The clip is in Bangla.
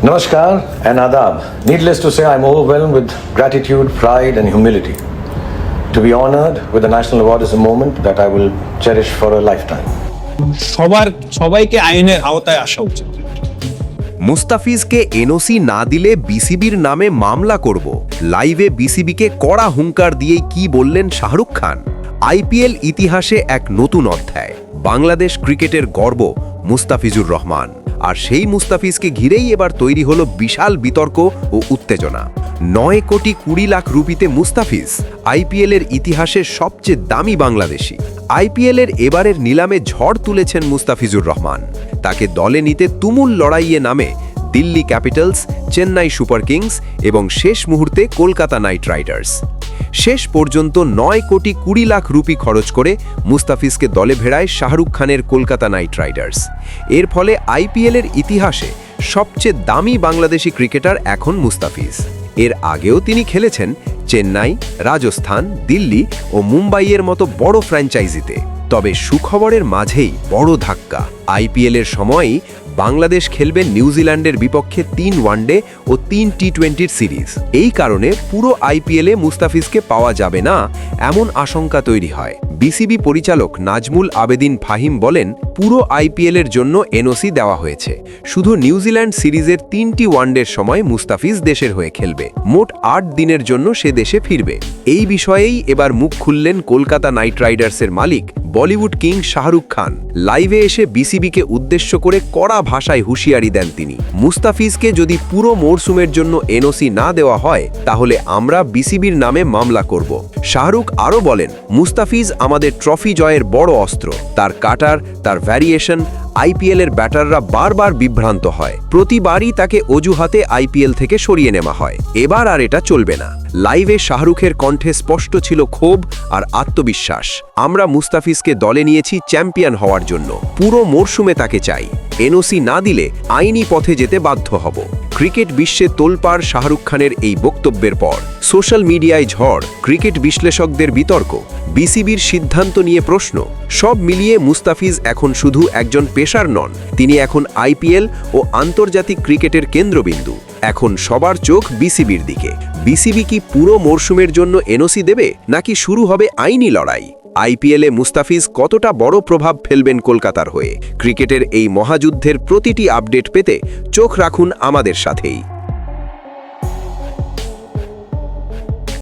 Namaskar and Adab. Needless to say, I'm overwhelmed with gratitude, pride, and humility. To be honored with the National Award is a moment that I will cherish for a lifetime. সবার সবাইকে আইনের আওতায় আসা উচিত মুস্তাফিজকে এনওসি না দিলে বিসিবির নামে মামলা করব লাইভে বিসিবিকে কড়া হুঙ্কার দিয়েই কি বললেন শাহরুখ খান আইপিএল ইতিহাসে এক নতুন অধ্যায় বাংলাদেশ ক্রিকেটের গর্ব মুস্তাফিজুর রহমান আর সেই মুস্তাফিজকে ঘিরেই এবার তৈরি হলো বিশাল বিতর্ক ও উত্তেজনা। নয় কোটি কুড়ি লাখ রুপিতে মুস্তাফিজ আইপিএলের ইতিহাসের সবচেয়ে দামি বাংলাদেশি। আইপিএলের এবারের নিলামে ঝড় তুলেছেন মুস্তাফিজুর রহমান। তাকে দলে নিতে তুমুল লড়াইয়ে নামে Delhi Capitals, Chennai super kings এবং শেষ মুহূর্তে কলকাতা নাইট রাইডার্স। শেষ পর্যন্ত নয় কোটি কুড়ি লাখ রুপি খরচ করে মুস্তাফিজকে দলে ভেড়ায় শাহরুখ খানের কলকাতা নাইট রাইডার্স। এর ফলে আইপিএলের ইতিহাসে সবচেয়ে দামি বাংলাদেশি ক্রিকেটার এখন মুস্তাফিজ। এর আগেও তিনি খেলেছেন চেন্নাই, রাজস্থান, দিল্লি ও মুম্বাইয়ের মতো বড় ফ্র্যাঞ্চাইজিতে। তবে সুখবরের মাঝেই বড় ধাক্কা। আইপিএলের সময়ই বাংলাদেশ খেলবে নিউজিল্যান্ডের বিপক্ষে তিন ওয়ানডে ও তিন টি টোয়েন্টির সিরিজ। এই কারণে পুরো আইপিএলে মুস্তাফিজকে পাওয়া যাবে না, এমন আশঙ্কা তৈরি হয়। বিসিবি পরিচালক নাজমুল আবেদিন ফাহিম বলেন, পুরো আইপিএলের জন্য এনওসি দেওয়া হয়েছে। শুধু নিউজিল্যান্ড সিরিজের তিনটি ওয়ানডের সময় মুস্তাফিজ দেশের হয়ে খেলবে। মোট আট দিনের জন্য সে দেশে ফিরবে। এই বিষয়েই এবার মুখ খুললেন কলকাতা নাইট রাইডার্সের মালিক বলিউড কিং শাহরুখ খান। লাইভে এসে বিসিবিকে উদ্দেশ্য করে কড়া ভাষায় হুঁশিয়ারি দেন তিনি। মুস্তাফিজকে যদি পুরো মরসুমের জন্য এনওসি না দেওয়া হয়, তাহলে আমরা বিসিবির নামে মামলা করব। শাহরুখ আরও বলেন, মুস্তাফিজ আমাদের ট্রফি জয়ের বড় অস্ত্র। তার কাটার, তার ভ্যারিয়েশন আইপিএলের ব্যাটাররা বারবার বিভ্রান্ত হয়। প্রতিবারই তাকে অজুহাতে আইপিএল থেকে সরিয়ে নেওয়া হয়। এবার আর এটা চলবে না। লাইভে শাহরুখের কণ্ঠে স্পষ্ট ছিল ক্ষোভ আর আত্মবিশ্বাস। আমরা মুস্তাফিজকে দলে নিয়েছি চ্যাম্পিয়ন হওয়ার জন্য। পুরো মরশুমে তাকে চাই। এনওসি না দিলে আইনি পথে যেতে বাধ্য হব। ক্রিকেট বিশ্বে তোলপাড় শাহরুখ খানের এই বক্তব্যের পর। সোশ্যাল মিডিয়ায় ঝড়, ক্রিকেট বিশ্লেষকদের বিতর্ক, বিসিবির সিদ্ধান্ত নিয়ে প্রশ্ন, সব মিলিয়ে মুস্তাফিজ এখন শুধু একজন পেশার নন, তিনি এখন আইপিএল ও আন্তর্জাতিক ক্রিকেটের কেন্দ্রবিন্দু। এখন সবার চোখ বিসিবির দিকে। বিসিবি কি পুরো মরশুমের জন্য এনওসি দেবে, নাকি শুরু হবে আইনি লড়াই? আইপিএলে মুস্তাফিজ কতটা বড় প্রভাব ফেলবেন কলকাতার হয়ে? ক্রিকেটের এই মহাযুদ্ধের প্রতিটি আপডেট পেতে চোখ রাখুন আমাদের সাথেই।